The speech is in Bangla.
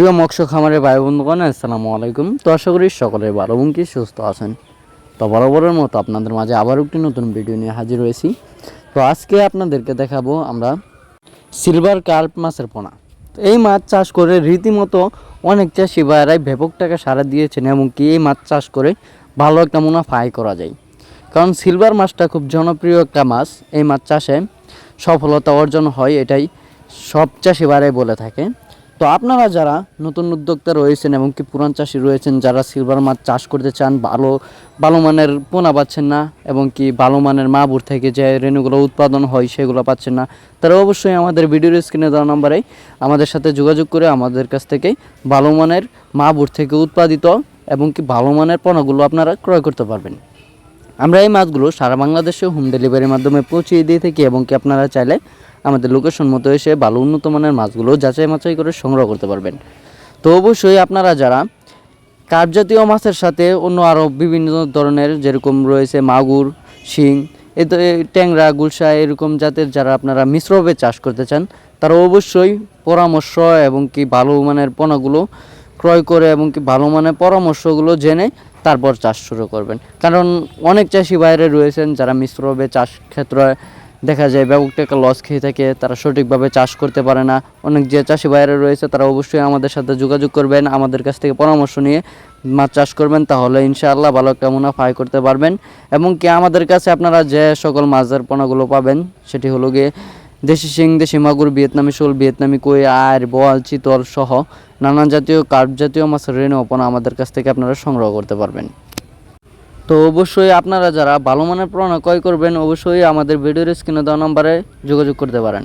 প্রিয় মৎস্য খামারের ভাই বন্ধুগণ, আসসালামু আলাইকুম। তো আশা করি সকলে ভালো কি সুস্থ আছেন। তো বরাবরের মতো আপনাদের মাঝে আবার একটি নতুন ভিডিও নিয়ে হাজির হয়েছি। তো আজকে আপনাদেরকে দেখাবো আমরা সিলভার কার্প মাছের পোনা। এই মাছ চাষ করে রীতিমতো অনেক চাষি ভাইয়েরাই ব্যাপক টাকা সারা দিয়েছেন এবং কি এই মাছ চাষ করে ভালো একটা মুনাফা আয় করা যায়। কারণ সিলভার মাছটা খুব জনপ্রিয় একটা মাছ। এই মাছ চাষে সফলতা অর্জন হয়, এটাই সব চাষি ভাইরাই বলে থাকে। তো আপনারা যারা নতুন উদ্যোক্তা রয়েছেন এবং কি পুরান চাষি রয়েছেন, যারা সিলভার মাছ চাষ করতে চান, ভালো ভালো মানের পোনা পাচ্ছেন না এবং কি ভালো মানের মাবুর থেকে যে রেণুগুলো উৎপাদন হয় সেগুলো পাচ্ছেন না, তারা অবশ্যই আমাদের ভিডিওর স্ক্রিনে দেওয়া নম্বরে আমাদের সাথে যোগাযোগ করে আমাদের কাছ থেকে ভালো মানের মাবুর থেকে উৎপাদিত এবং কি ভালো মানের পোনাগুলো আপনারা ক্রয় করতে পারবেন। আমরা এই মাছগুলো সারা বাংলাদেশে হোম ডেলিভারির মাধ্যমে পৌঁছিয়ে দিয়ে থাকি এবং কি আপনারা চাইলে আমাদের লোকেশন মতো এসে ভালো উন্নত মানের মাছগুলো যাচাই মাচাই করে সংগ্রহ করতে পারবেন। তো অবশ্যই আপনারা যারা কার্প জাতীয় মাছের সাথে অন্য আরও বিভিন্ন ধরনের যেরকম রয়েছে মাগুর, শিং, এ ট্যাংরা গুলশা এরকম জাতের যারা আপনারা মিশ্রভাবে চাষ করতে চান, তারা অবশ্যই পরামর্শ এবং কি ভালো মানের পোনাগুলো ক্রয় করে এবং কি ভালো মানের পরামর্শগুলো জেনে তারপর চাষ শুরু করবেন। কারণ অনেক চাষি বাইরে রয়েছেন যারা মিশ্রভাবে চাষ ক্ষেত্রে দেখা যায় ব্যাপক টাকা লস খেয়ে থাকে, তারা সঠিকভাবে চাষ করতে পারে না। অনেক যে চাষি বাইরে রয়েছে তারা অবশ্যই আমাদের সাথে যোগাযোগ করবেন, আমাদের কাছ থেকে পরামর্শ নিয়ে মাছ চাষ করবেন, তাহলে ইনশাআল্লাহ ভালো একটা মুনাফা আয় করতে পারবেন। এবং কি আমাদের কাছে আপনারা যে সকল মাছের পোনাগুলো পাবেন, সেটি হলো গিয়ে দেশি শিং, দেশি মাগুর, ভিয়েতনামি শোল, ভিয়েতনামি কই আর বোয়াল, চিতল সহ নানান জাতীয় কার্প জাতীয় মাছের রেণু পোনা আমাদের কাছ থেকে আপনারা সংগ্রহ করতে পারবেন। তো অবশ্যই আপনারা যারা ভালো মানের প্রণয় ক্রয় করবেন, অবশ্যই আমাদের ভিডিওর স্ক্রিনে দেওয়া নম্বরে যোগাযোগ করতে পারেন।